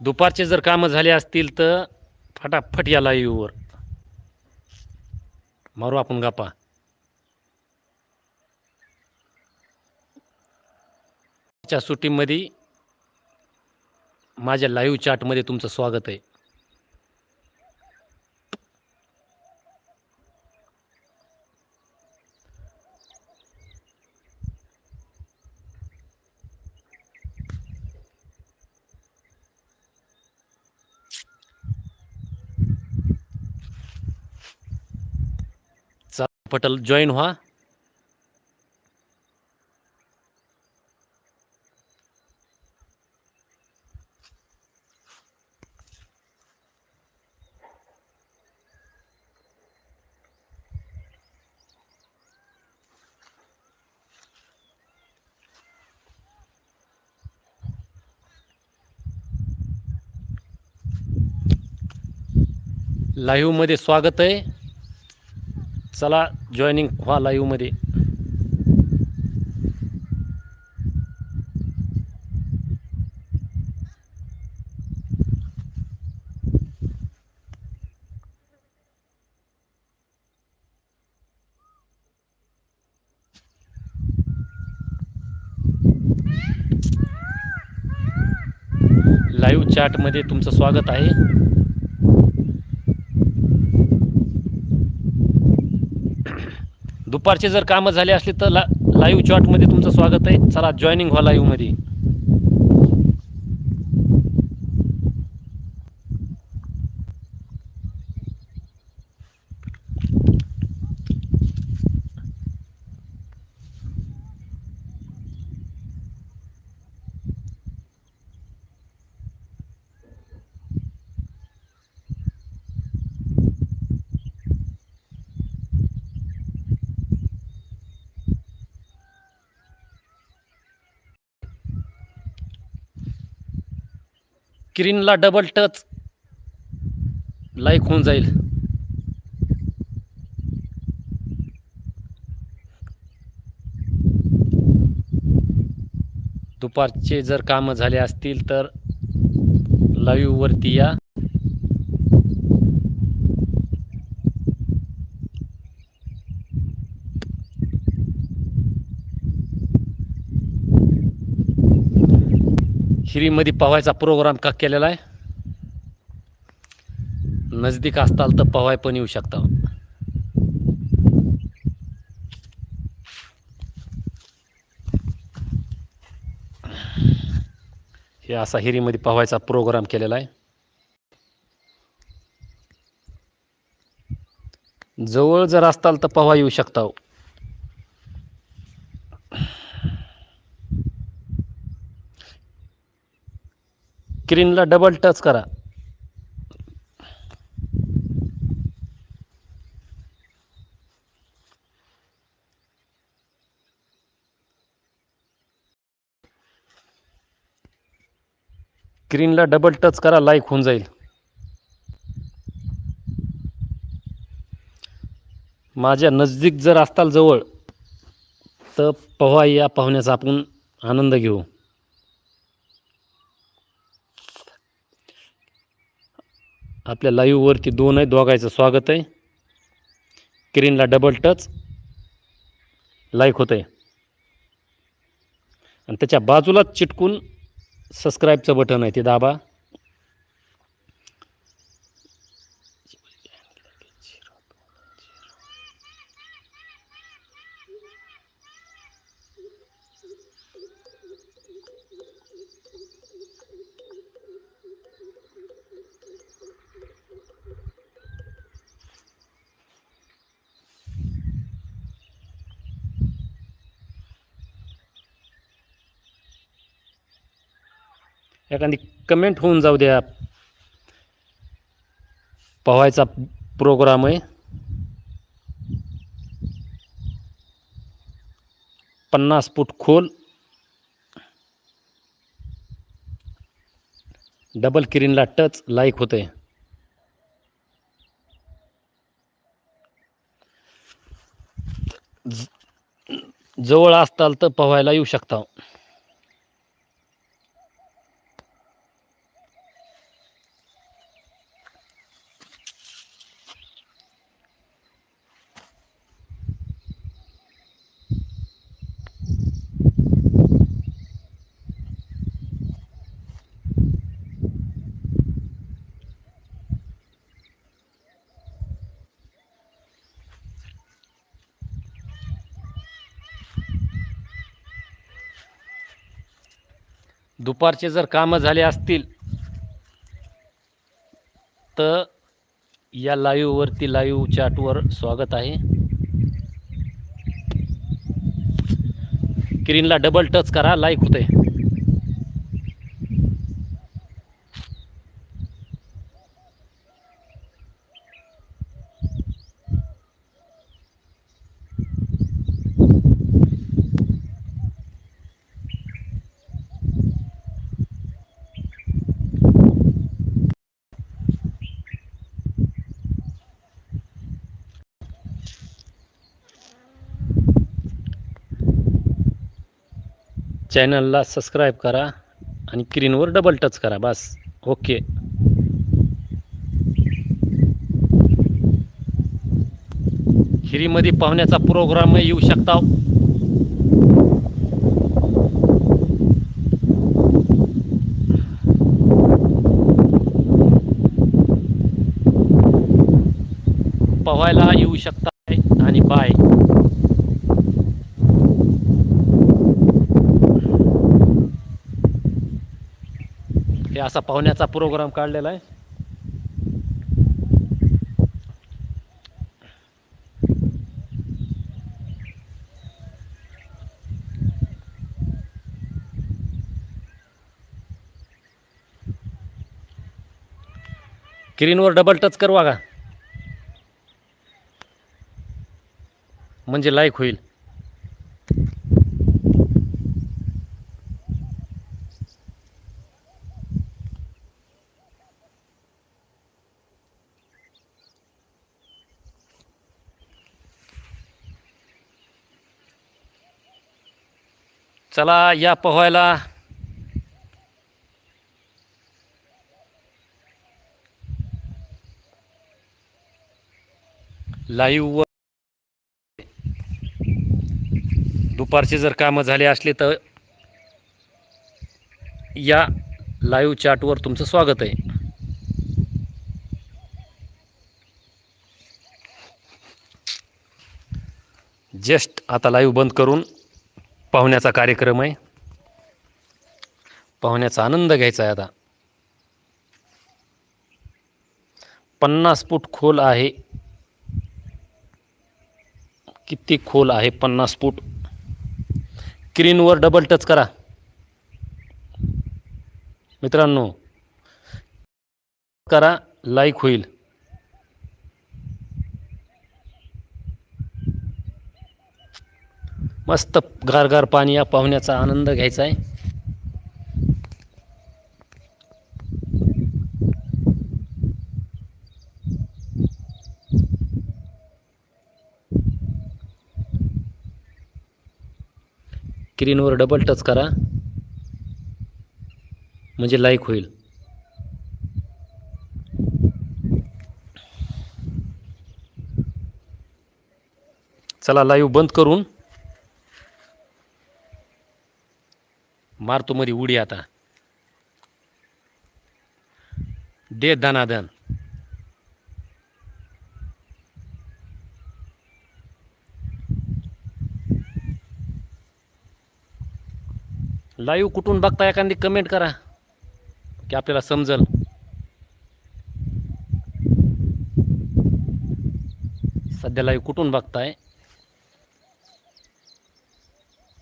दुपारचे जर कामं झाले असतील तर फटाफट या लाईव्हवर. मारू आपण गप्पा. च्या सुट्टीमध्ये माझ्या लाईव्ह चॅटमध्ये तुमचं स्वागत आहे. पटल जॉईन व्हा. लाईव्हमध्ये स्वागत आहे. चला जॉईनिंग व्हा लाईव्हमध्ये लाईव्ह चॅटमध्ये तुमचं स्वागत आहे. दुपारचे जर कामं झाले असले तर ला लाईव्ह चॉटमध्ये तुमचं स्वागत आहे. चला जॉईनिंग व्हा लाईव्हमध्ये स्क्रीनला डबल टच लाईक होऊन जाईल. दुपारचे जर कामं झाले असतील तर लाईव्हवरती या. हिरीमध्ये पवायचा प्रोग्राम का केलेला आहे? नजदीक असताल तर पवाय पण येऊ शकता. हे असा हिरीमध्ये पवायचा प्रोग्राम केलेला आहे. जवळ जर असताल तर पवा येऊ शकता. स्क्रीनला डबल टच करा. स्क्रीनला डबल टच करा लाईक होऊन जाईल. माझ्या नजदीक जर असताल जवळ तर पोहा या पाहुण्याचा आपण आनंद घेऊ. आपल्या लाईव्हवरती दोन आहे दोघायचं स्वागत आहे. स्क्रीनला डबल टच लाईक होतं आहे आणि त्याच्या बाजूलाच चिटकून सबस्क्राईबचं बटन आहे ते दाबा. एखादी कमेंट होऊन जाऊ द्या. पवायचा प्रोग्राम आहे. पन्नास फूट खोल. डबल किरीनला टच लाईक होते जवळ असताल तर पोहायला येऊ शकता. दुपारचे जर कामं झाले असतील तर या लाईव्हवरती लाईव्ह चॅटवर स्वागत आहे. स्क्रीनला डबल टच करा लाईक होते चॅनलला सबस्क्राईब करा आणि स्क्रीनवर डबल टच करा बस. ओके. हिरीमध्ये पाहुण्याचा प्रोग्राम येऊ शकता. पोहायला येऊ शकता आणि बाय हे असा पाहुण्याचा प्रोग्राम काढलेला आहे. स्क्रीनवर डबल टच करवा का म्हणजे लाईक होईल. चला या पोहायला. लाईव्ह दुपारचे जर कामं झाले असले तर या लाईव्ह चॅटवर तुमचं स्वागत आहे. जस्ट आता लाईव्ह बंद करून पाहुण्याचा कार्यक्रम आहे. पाहुण्याचा आनंद घ्यायचा आहे आता. पन्नास फूट खोल आहे. किती खोल आहे पन्नास फूट? क्रीनवर डबल टच करा. मित्रांनो करा लाईक होईल. मस्त गारगार पाणी या पाहुण्याचा आनंद घ्यायचा आहे. स्क्रीनवर डबल टच करा. म्हणजे लाईक होईल. चला लाईव्ह बंद करून मारतो मध्ये उडी आता. दे दनादन लाईव्ह कुठून बघता एखादी कमेंट करा की आपल्याला समजल. सध्या लाईव्ह कुठून बघताय?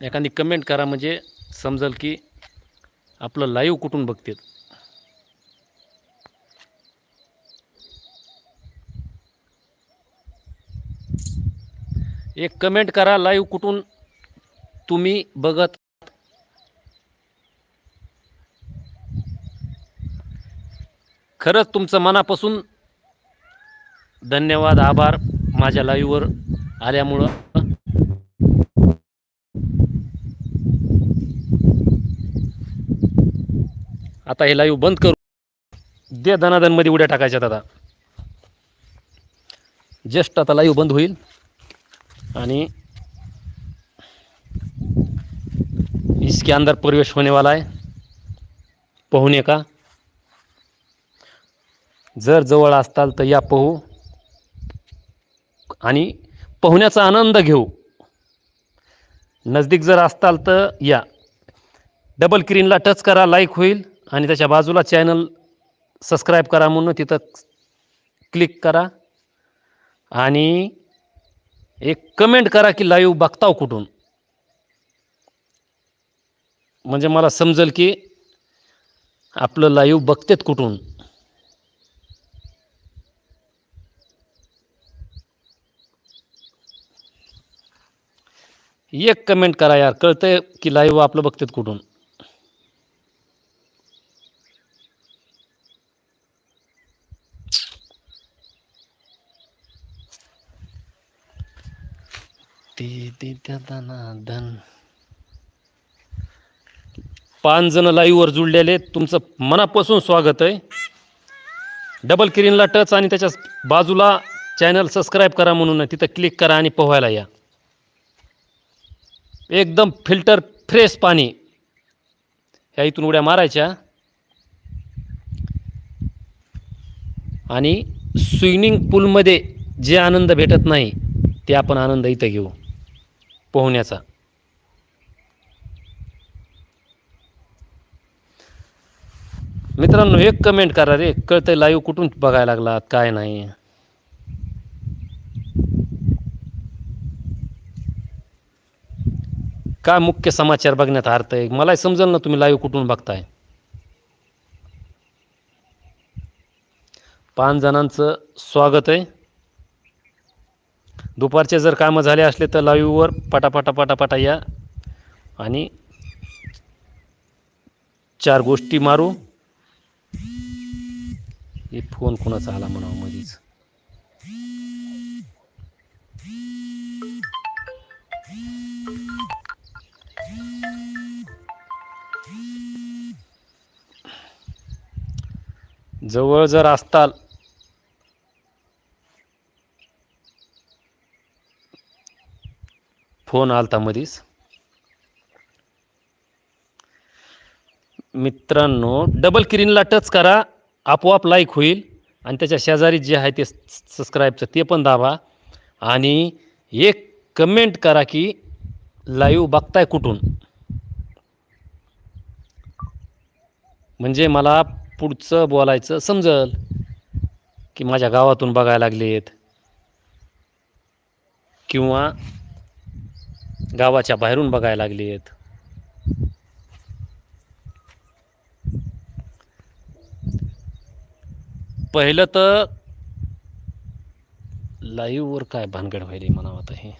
एखादी कमेंट करा म्हणजे समजेल की आपलं लाईव्ह कुठून बघतात? एक कमेंट करा लाईव्ह कुठून तुम्ही बघत? खरंच तुमचं मनापासून धन्यवाद आभार. माझ्या लाईव्हवर आल्यामुळं. आता हे लाईव्ह बंद करू. दे दनादनमध्ये उड्या टाकायच्यात आता. जस्ट आता लाईव्ह बंद होईल. आणि इसके अंदर प्रवेश होने वाला है पोहणे का? जर जवळ असताल तर या पोहू. आणि पोहण्याचा आनंद घेऊ. नजदीक जर असताल तर या. डबल क्रीनला टच करा लाईक होईल. आणि त्याच्या बाजूला चॅनल सबस्क्राईब करा म्हणून तिथं क्लिक करा. आणि एक कमेंट करा की लाईव्ह बघताव कुठून. म्हणजे मला समजेल की आपलं लाईव्ह बघतेत कुठून. एक कमेंट करा यार कळतंय की लाईव्ह आपलं बघतेत कुठून ते ते त्या दाना धन. पाच जण लाईव्हवर जुळलेले तुमचं मनापासून स्वागत आहे. डबल स्क्रीनला टच आणि त्याच्या बाजूला चॅनल सबस्क्राईब करा म्हणून तिथं क्लिक करा आणि पोहायला या. एकदम फिल्टर फ्रेश पाणी. ह्या इथून उड्या मारायच्या. आणि स्विमिंग पूलमध्ये जे आनंद भेटत नाही ते आपण आनंद इथं घेऊ. पोहण्याचा. मित्रांनो एक कमेंट करा रे. कळतंय लाईव्ह कुठून बघायला लागलात काय नाही. काय मुख्य समाचार बघण्यात अर्थ आहे मला समजेल ना तुम्ही लाईव्ह कुठून बघताय. पाच जणांचं स्वागत आहे. दुपारचे जर कामं झाले असले तर लाईव्हवर पटापटा पटापटा या. आणि चार गोष्टी मारू. हे फोन कोणाचा आला म्हणावं मधीच? जवळ जर असताल फोन आलता मधीच. मित्रांनो डबल किरीनला टच करा आपोआप लाईक होईल आणि त्याच्या शेजारी जे आहे ते सबस्क्राईबचं ते पण दाबा. आणि एक कमेंट करा की लाईव्ह बघताय कुठून? म्हणजे मला पुढचं बोलायचं समजल की माझ्या गावातून बघायला लागलेत. किंवा गावाच्या बाहेरून बघायला लागली आहेत. पहिलं तर लाईव्हवर काय भानगड व्हायली म्हणावं आता हे.